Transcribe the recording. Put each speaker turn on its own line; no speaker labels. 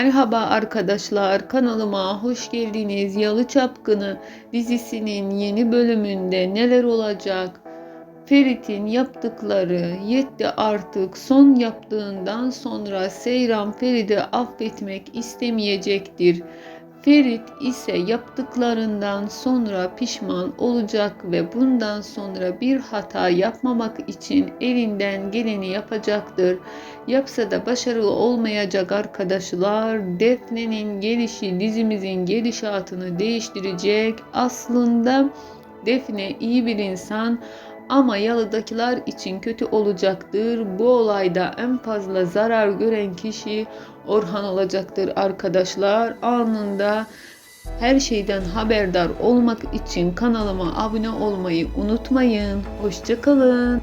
Merhaba arkadaşlar kanalıma hoş geldiniz. Yalı Çapkını dizisinin yeni bölümünde neler olacak? Ferit'in yaptıkları yetti artık son yaptığından sonra Seyran Ferit'i affetmek istemeyecektir. Ferit ise yaptıklarından sonra pişman olacak ve bundan sonra bir hata yapmamak için elinden geleni yapacaktır. Yapsa da başarılı olmayacak arkadaşlar. Defne'nin gelişi dizimizin gelişatını değiştirecek. Aslında Defne iyi bir insan ama yalıdakiler için kötü olacaktır. Bu olayda en fazla zarar gören kişi Orhan olacaktır arkadaşlar. Anında her şeyden haberdar olmak için kanalıma abone olmayı unutmayın. Hoşçakalın.